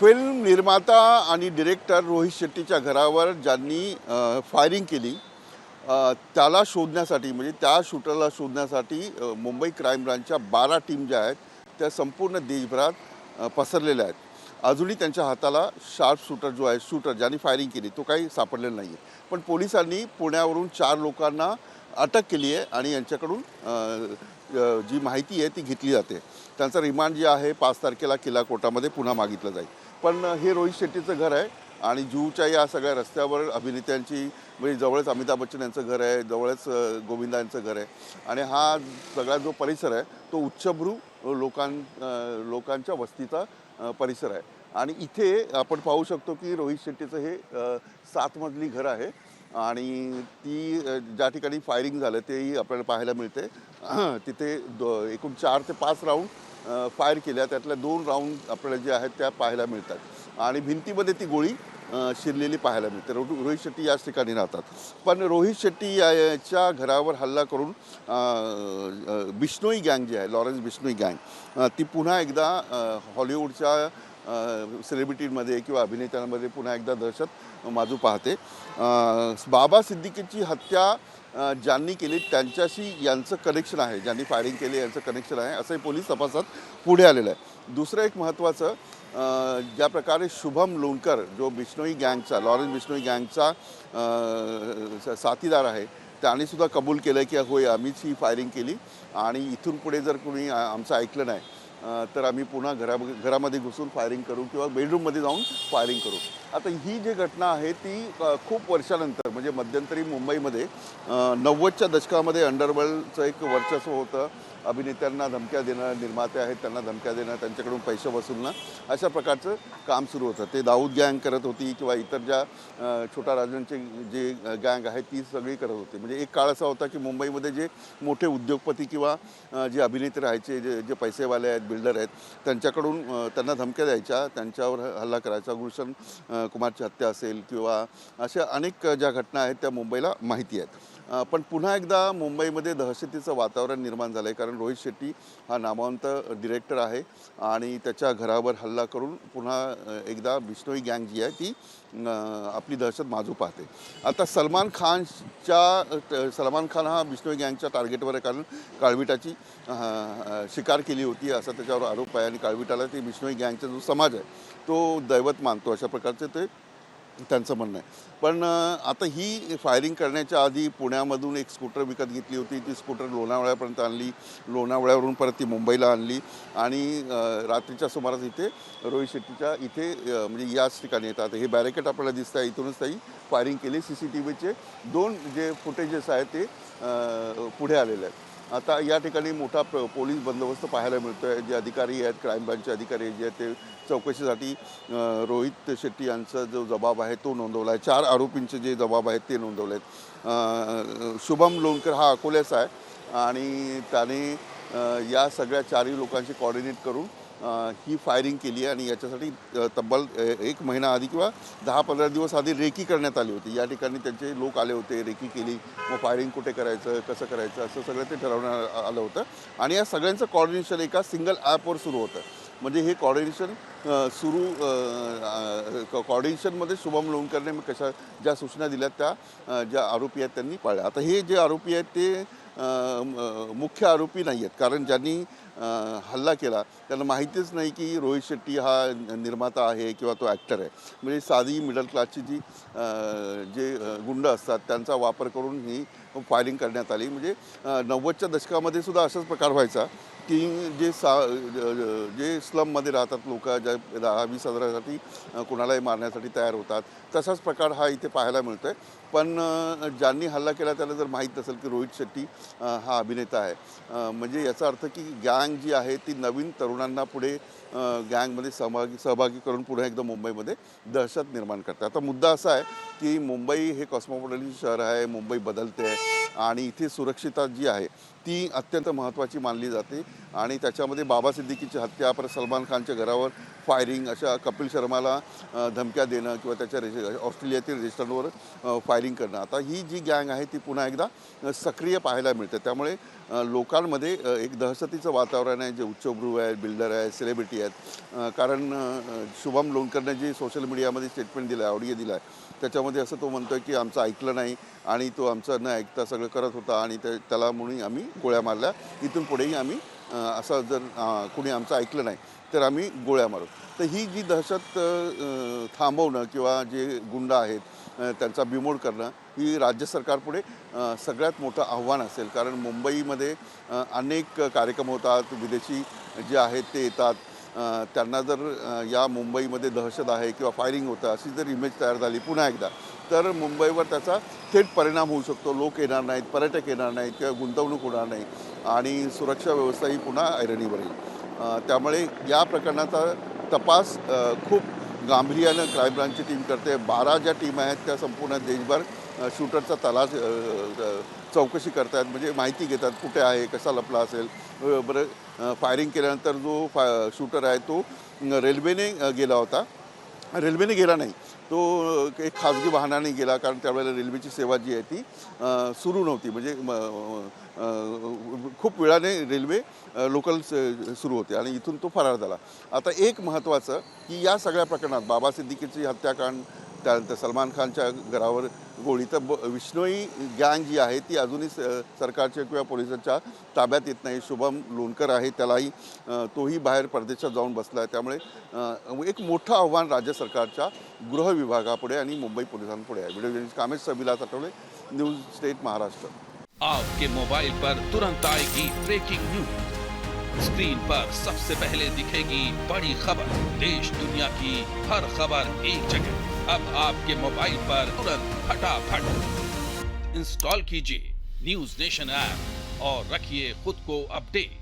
Film निर्माता आणि director Rohit शेट्टीच्या घरावर ज्यांनी फायरिंग केली त्याला शोधण्यासाठी म्हणजे त्या शूटरला शोधण्यासाठी मुंबई क्राईम ब्रांचच्या बारा टीम ज्या आहेत त्या संपूर्ण देशभरात पसरलेल्या आहेत. अजूनही त्यांच्या हाताला शार्प शूटर जो आहे शूटर ज्यांनी फायरिंग केली तो काही सापडलेला नाही आहे पण पोलिसांनी पुण्यावरून चार लोकांना अटक केली आहे आणि यांच्याकडून जी माहिती आहे ती घेतली जाते. त्यांचं रिमांड जे आहे पाच तारखेला किल्ला कोर्टामध्ये पुन्हा मागितलं जाईल. पण हे रोहित शेट्टीचं घर आहे आणि जूच्या या सगळ्या रस्त्यावर अभिनेत्यांची म्हणजे जवळच अमिताभ बच्चन यांचं घर आहे जवळच गोविंदा यांचं घर आहे. आणि हा सगळा जो परिसर आहे तो उच्चभ्रू लोकां लोकांच्या वस्तीचा परिसर आहे. आणि इथे आपण पाहू शकतो की रोहित शेट्टीचं हे सात मजली घर आहे. आणि ती ज्या ठिकाणी फायरिंग झालं तेही आपल्याला पाहायला मिळते. तिथे दो एकूण चार ते पाच राऊंड फायर केल्या. त्यातल्या दोन राऊंड आपल्याला जे आहेत त्या पाहायला मिळतात. आणि भिंतीमध्ये ती गोळी शिरलेली पाहायला मिळते. रो रोहित शेट्टी याच ठिकाणी राहतात. पण रोहित शेट्टी याच्या घरावर हल्ला करून बिष्णोई गँग जी आहे लॉरेन्स बिष्णोई गँग ती पुन्हा एकदा हॉलिवूडच्या सेलिब्रिटीमध्ये किंवा अभिनेत्यांमध्ये पुन्हा एकदा दहशत माजू पाहते. बाबा सिद्दीकीची हत्या ज्यांनी केली त्यांच्याशी यांचं कनेक्शन आहे ज्यांनी फायरिंग केली यांचं कनेक्शन आहे असंही पोलीस तपासात पुढे आलेलं आहे. दुसरं एक महत्त्वाचं ज्या प्रकारे शुभम लोणकर जो बिष्णोई गँगचा लॉरेन्स बिष्णोई गँगचा स- साथीदार आहे त्याने सुद्धा कबूल केलं की होय आम्हीच ही फायरिंग केली. आणि इथून पुढे जर कोणी आमचं ऐकलं नाही तर आम्ही पुन्हा घरा घरामध्ये घुसून फायरिंग करू किंवा बेडरूममध्ये जाऊन फायरिंग करू. आता ही जी घटना आहे ती खूप वर्षानंतर म्हणजे मध्यंतरी मुंबईमध्ये नव्वदच्या दशकामध्ये अंडरवर्ल्डचं एक वर्चस्व होतं. अभिनेत्यांना धमक्या देणं निर्माते आहेत त्यांना धमक्या देणं त्यांच्याकडून पैसे वसूलणं अशा प्रकारचं काम सुरू होतं. ते दाऊद गँग करत होती किंवा इतर ज्या छोटा राजांची जे गँग आहे ती सगळी करत होती. म्हणजे एक काळ असा होता की मुंबईमध्ये जे मोठे उद्योगपती किंवा जे अभिनेते राहायचे जे जे पैसेवाले आहेत बिल्डर आहेत त्यांच्याकडून त्यांना धमक्या द्यायच्या त्यांच्यावर हल्ला करायचा गुलशन कुमारची हत्या असेल किंवा अशा अनेक ज्या घटना आहेत त्या मुंबईला माहिती आहेत. पण पुन्हा एकदा मुंबईमध्ये दहशतीचं वातावरण निर्माण झालं आहे कारण रोहित शेट्टी हा नामवंत डिरेक्टर आहे आणि त्याच्या घरावर हल्ला करून पुन्हा एकदा बिष्णोई गँग जी आहे ती आपली दहशत माजू पाहते. आता सलमान खानच्या सलमान खान हा बिष्णोई गँगच्या टार्गेटवर आहे कारण काळविटाची शिकार केली होती असा त्याच्यावर आरोप आहे आणि काळविटाला ते बिष्णोई गँगचा जो समाज आहे तो दैवत मानतो. अशा प्रकारचे ते त्यांचं म्हणणं आहे. पण आता ही फायरिंग करण्याच्या आधी पुण्यामधून एक स्कूटर विकत घेतली होती. ती स्कूटर लोणावळ्यापर्यंत आणली. लोणावळ्यावरून परत ती मुंबईला आणली. आणि रात्रीच्या सुमारास इथे रोहित शेट्टीच्या इथे म्हणजे याच ठिकाणी येतात. हे बॅरिकेड आपल्याला दिसतं आहे. इथूनच त्याही फायरिंग केली. सी सी टी व्हीचे दोन जे फुटेजेस आहेत ते पुढे आलेले आहेत. आता या ठिकाणी मोठा प पोलीस बंदोबस्त पाहायला मिळतो आहे जे अधिकारी आहेत क्राईम ब्रांचचे अधिकारी जे आहेत ते चौकशीसाठी रोहित शेट्टी यांचा जो जबाब आहे तो नोंदवला आहे चार आरोपींचे जे जबाब आहेत ते नोंदवले आहेत शुभम लोणकर हा अकोल्याचा आहे आणि त्याने या सगळ्या चारही लोकांशी कॉर्डिनेट करून ही फायरिंग केली आहे आणि याच्यासाठी तब्बल एक महिना आधी किंवा दहा पंधरा दिवस आधी रेकी करण्यात आली होती. या ठिकाणी त्यांचे लोक आले होते रेकी केली. मग फायरिंग कुठे करायचं कसं करायचं असं सगळं ते ठरवण्यात आलं होतं. आणि या सगळ्यांचं कॉर्डिनेशन एका सिंगल ॲपवर सुरू होतं. म्हणजे हे कॉर्डिनेशन सुरू कॉर्डिनेशनमध्ये शुभम लोणकरने मग कशा ज्या सूचना दिल्यात त्या ज्या आरोपी आहेत त्यांनी पाळल्या. आता हे जे आरोपी आहेत ते मुख्य आरोपी नाही आहेत कारण ज्यांनी हल्ला केला त्यांना माहितीच नाही की रोहित शेट्टी हा निर्माता आहे किंवा तो ॲक्टर आहे. म्हणजे साधी मिडल क्लासची जी जे गुंड असतात त्यांचा वापर करून ही फायरिंग करण्यात आली. म्हणजे नव्वदच्या दशकामध्ये सुद्धा असाच प्रकार व्हायचा की जे सा जे स्लममध्ये राहतात लोक ज्या दहा वीस हजारासाठी कुणालाही मारण्यासाठी तयार होतात तसाच प्रकार हा इथे पाहायला मिळतो आहे पण ज्यांनी हल्ला केला त्याला जर माहीत नसेल की रोहित शेट्टी हा अभिनेता आहे. म्हणजे याचा अर्थ की गँग जी आहे ती नवीन तरुणांना पुढे गँगमध्ये सहभागी सहभागी करून पुन्हा एकदा मुंबईमध्ये दहशत निर्माण करते. आता मुद्दा असा आहे की मुंबई हे कॉस्मोपॉलिटन शहर आहे मुंबई बदलते आहे. आणि इथे सुरक्षितता जी आहे ती अत्यंत महत्त्वाची मानली जाते. आणि त्याच्यामध्ये बाबा सिद्दीकीची हत्या परत सलमान खानच्या घरावर फायरिंग अशा कपिल शर्माला धमक्या देणं किंवा त्याच्या रेज ऑस्ट्रेलियातील रेस्टॉरंटवर फायरिंग करणं. आता ही जी गँग आहे ती पुन्हा एकदा सक्रिय पाहायला मिळते. त्यामुळे लोकांमध्ये एक दहशतीचं वातावरण आहे जे उच्चभ्रू आहेत बिल्डर आहेत सेलिब्रिटी आहेत. कारण शुभम लोणकरने जी सोशल मीडियामध्ये स्टेटमेंट दिलं आहे ऑडिओ दिला आहे त्याच्यामध्ये असं तो म्हणतो आहे की आमचं ऐकलं नाही. आणि तो आमचं न ऐकता सगळं करत होता आणि ते त्याला म्हणून आम्ही गोळ्या मारल्या. इथून पुढेही आम्ही असं जर कुणी आमचं ऐकलं नाही तर आम्ही गोळ्या मारू. तर ही जी दहशत थांबवणं किंवा जे गुंड आहेत त्यांचा बिमोड करणं ही राज्य सरकारपुढे सगळ्यात मोठं आव्हान असेल. कारण मुंबईमध्ये अनेक कार्यक्रम होतात विदेशी जे आहेत ते येतात. त्यांना जर या मुंबईमध्ये दहशत आहे किंवा फायरिंग होतं अशी जर इमेज तयार झाली पुन्हा एकदा तर मुंबईवर त्याचा थेट परिणाम होऊ शकतो. लोक येणार नाहीत पर्यटक येणार नाहीत किंवा गुंतवणूक होणार नाही आणि सुरक्षा व्यवस्था ही पुन्हा ऐरणीवर येईल. त्यामुळे या प्रकरणाचा तपास खूप गांभीर्यानं क्राईम ब्रांचची टीम करते. बारा ज्या टीम आहेत त्या संपूर्ण देशभर शूटरचा तलाश चौकशी करतात म्हणजे माहिती घेतात कुठे आहे कसा लपला असेल. बरं फायरिंग केल्यानंतर जो फा शूटर आहे तो रेल्वेने गेला होता. रेल्वेने गेला नाही. तो एक खाजगी वाहनाने गेला कारण त्यावेळेला रेल्वेची सेवा जी आहे ती सुरू नव्हती. म्हणजे म, खूप वेळाने रेल्वे लोकल सुरू होते आणि इथून तो फरार झाला. आता एक महत्त्वाचं की या सगळ्या प्रकरणात बाबा सिद्दीकीची हत्याकांड त्यानंतर सलमान खानच्या घरावर गोळी. तर ब विष्णोई गँग जी आहे ती अजूनही स- सरकारच्या किंवा पोलिसांच्या ताब्यात येत नाही. शुभम लोणकर आहे त्यालाही तोही बाहेर परदेशात जाऊन बसला आहे त्यामुळे एक मोठं आव्हान राज्य सरकारच्या गृह विभागापुढे आणि मुंबई पोलिसांपुढे आहे. Video journalist Kamesh Sabilas Athawale news state Maharashtra. आपके मोबाइल पर तुरंत आएगी ब्रेकिंग न्यूज. स्क्रीन पर सबसे पहले दिखेगी बड़ी खबर। देश दुनिया की हर खबर एक जगह। अब आपके मोबाइल पर तुरंत फटाफट इंस्टॉल कीजिए न्यूज़ नेशन ऐप और रखिए खुद को अपडेट।